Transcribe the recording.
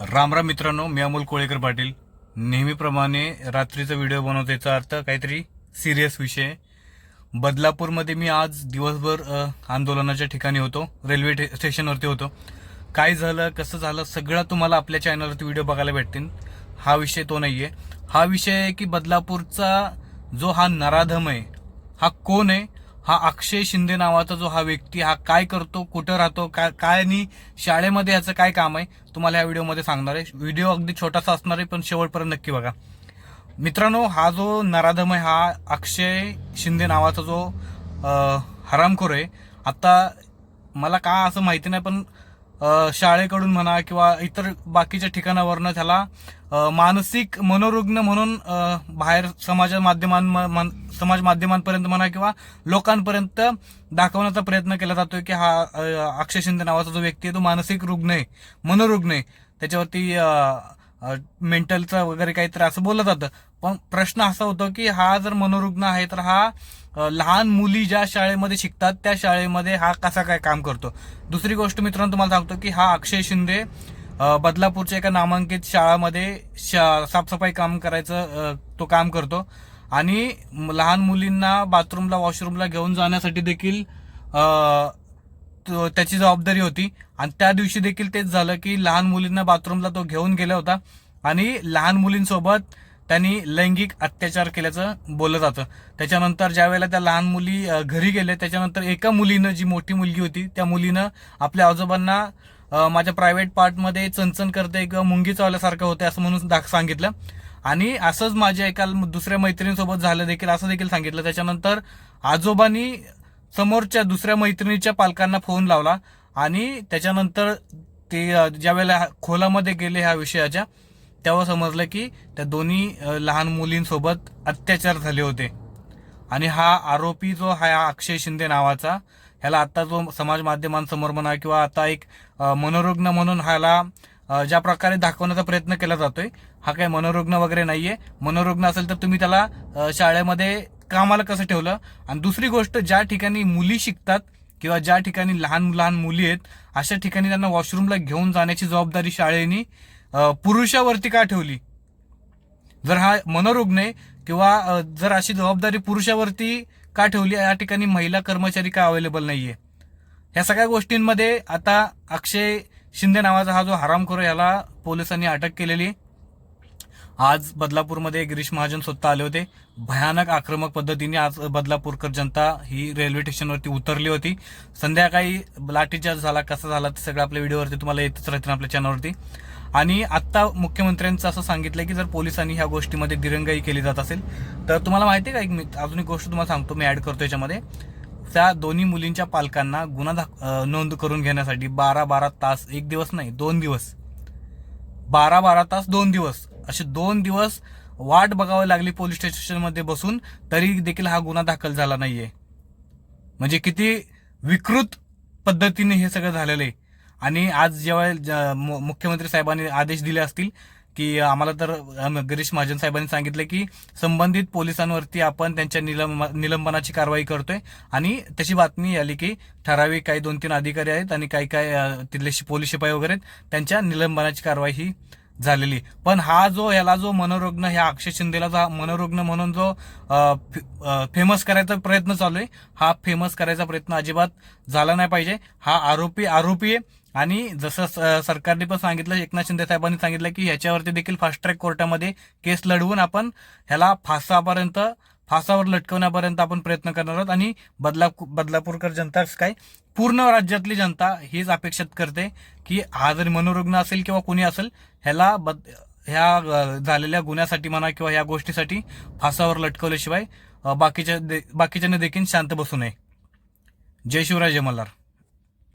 रामराम मित्रांनो मी अमोल कोळेकर पाटील. नेहमीप्रमाणे रात्रीचा व्हिडिओ बनवतो याचा अर्थ काहीतरी सिरियस विषय. बदलापूरमध्ये मी आज दिवसभर आंदोलनाच्या ठिकाणी होतो रेल्वे टे- स्टेशनवरती होतो. काय झालं कसं झालं सगळं तुम्हाला आपल्या चॅनलवरती व्हिडिओ बघायला भेटतील. हा विषय तो नाही आहे हा विषय आहे की बदलापूरचा जो हा नराधम आहे हा कोण आहे? हा अक्षय शिंदे नावाचा जो हा व्यक्ती हा काय करतो कुठं राहतो काय काय आणि शाळेमध्ये याचं काय काम आहे तुम्हाला या व्हिडिओमध्ये सांगणार आहे. व्हिडिओ अगदी छोटासा असणार आहे पण शेवटपर्यंत नक्की बघा. मित्रांनो हा जो नराधम आहे हा अक्षय शिंदे नावाचा जो हरामखोर आहे आता मला का असं माहिती नाही पण शाळेकडून म्हणा किंवा इतर बाकीच्या ठिकाणावरनं त्याला मानसिक मनोरुग्ण म्हणून बाहेर समाज माध्यमां समाज माध्यमांपर्यंत म्हणा किंवा लोकांपर्यंत दाखवण्याचा प्रयत्न केला जातोय की हा अक्षय शिंदे नावाचा जो व्यक्ती आहे तो मानसिक रुग्ण आहे मनोरुग्ण आहे. त्याच्यावरती मेंटलचं वगैरे काहीतरी असं बोललं जातं. पण प्रश्न असा होतो की हा जर मनोरुग्ण आहे तर हा लहान मुली ज्या शाळेमध्ये शिकतात त्या शाळेमध्ये हा कसा काय काम करतो? दुसरी गोष्ट मित्रांनो तुम्हाला सांगतो की हा अक्षय शिंदे बदलापूरच्या एका नामांकित शाळामध्ये शा- साफसफाई काम करायचं तो काम करतो. आणि लहान मुलींना बाथरूमला वॉशरूमला घेऊन जाण्यासाठी देखील त्याची जबाबदारी होती. आणि त्या दिवशी देखील तेच झालं की लहान मुलींना बाथरूमला तो घेऊन गेला होता. आणि लहान मुलींसोबत त्यांनी लैंगिक अत्याचार केल्याचं बोललं जातं. त्याच्यानंतर ज्या वेळेला त्या लहान मुली घरी गेल्या त्याच्यानंतर एका मुलीनं जी मोठी मुलगी होती त्या मुलीनं आपल्या आजोबांना माझ्या प्रायव्हेट पार्टमध्ये चणचण करते किंवा मुंगी चावल्यासारखं होते असं म्हणून दाख- सांगितलं. आणि असंच माझ्या एका दुसऱ्या मैत्रिणीसोबत झालं देखील असं देखील सांगितलं. त्याच्यानंतर आजोबांनी समोरच्या दुसऱ्या मैत्रिणीच्या पालकांना फोन लावला आणि त्याच्यानंतर ते ज्यावेळेला खोलामध्ये गेले ह्या विषयाच्या तेव्हा समजलं की त्या दोन्ही लहान मुलींसोबत अत्याचार झाले होते. आणि हा आरोपी जो हा अक्षय शिंदे नावाचा ह्याला आता जो समाज माध्यमांसमोर म्हणा किंवा आता एक मनोरुग्ण म्हणून ह्याला ज्या प्रकारे दाखवण्याचा प्रयत्न केला जातोय हा काही मनोरुग्ण वगैरे नाहीये. मनोरुग्ण असेल तर तुम्ही त्याला शाळेमध्ये कामाला कसं ठेवलं? आणि दुसरी गोष्ट ज्या ठिकाणी मुली शिकतात किंवा ज्या ठिकाणी लहान लहान मुली आहेत अशा ठिकाणी त्यांना वॉशरूमला घेऊन जाण्याची जबाबदारी शाळेनी पुरुषावरती का ठेवली? जर हा मनोरुग्ण आहे किंवा जर अशी जबाबदारी पुरुषावरती का ठेवली? या ठिकाणी महिला कर्मचारी का अवेलेबल नाहीये? ह्या सगळ्या गोष्टींमध्ये आता अक्षय शिंदे नावाचा हा जो हरामखोर याला पोलिसांनी अटक केलेली. आज बदलापूरमध्ये गिरीश महाजन स्वतः आले होते. भयानक आक्रमक पद्धतीने आज बदलापूरकर जनता ही रेल्वे स्टेशनवरती उतरली होती. संध्याकाळी लाठीचार्ज झाला कसा झाला ते सगळं आपल्या व्हिडिओवरती तुम्हाला येतच राहतील आपल्या चॅनलवरती आणि आत्ता मुख्यमंत्र्यांचं असं सांगितलं की जर पोलिसांनी ह्या गोष्टीमध्ये दिरंगाई केली जात असेल तर तुम्हाला माहिती आहे का एक मी अजून एक गोष्ट तुम्हाला सांगतो मी ॲड करतो याच्यामध्ये. त्या दोन्ही मुलींच्या पालकांना गुन्हा दाख- नोंद करून घेण्यासाठी बारा बारा तास एक दिवस नाही दोन दिवस. बारा बारा तास दोन दिवस. असे दोन दिवस वाट बघावी लागली पोलीस स्टेशनमध्ये बसून तरी देखील हा गुन्हा दाखल झाला नाहीये. म्हणजे किती विकृत पद्धतीने हे सगळं झालेलं आहे. आणि आज जेव्हा मु- मुख्यमंत्री साहेबांनी आदेश दिले असतील की आम्हाला तर गिरीश महाजन साहेबांनी सांगितलं की संबंधित पोलिसांवरती आपण त्यांच्या निलंब निलंबनाची कारवाई करतोय. आणि तशी बातमी आली की ठराविक काही दोन तीन अधिकारी आहेत आणि काही काही तिथले शि- पोलीस शिपाई वगैरे आहेत त्यांच्या निलंबनाची कारवाई ही झालेली. पण हा जो याला जो मनोरुग्ण ह्या अक्षय शिंदेला जो मनोरुग्ण म्हणून जो फेमस करायचा प्रयत्न चालू आहे हा फेमस करायचा प्रयत्न अजिबात झाला नाही पाहिजे. हा आरोपी आरोपी आहे. आणि जसं स- सरकारने पण सांगितलं एकनाथ शिंदे साहेबांनी सांगितलं की ह्याच्यावरती देखील फास्ट ट्रॅक कोर्टामध्ये केस लढवून आपण ह्याला फासापर्यंत फासावर लटकवण्यापर्यंत आपण प्रयत्न करणार आहोत. आणि बदला बदलापूरकर जनता काय पूर्ण राज्यातली जनता हीच अपेक्षा करते की हा जरी मनोरुग्ण असेल किंवा कोणी असेल ह्याला बद ह्या झालेल्या गुन्ह्यासाठी म्हणा किंवा ह्या गोष्टीसाठी फासावर लटकवल्याशिवाय बाकीच्या दे- बाकीच्यांनी देखील शांत बसू नये. जय शिवराय जय मल्हार.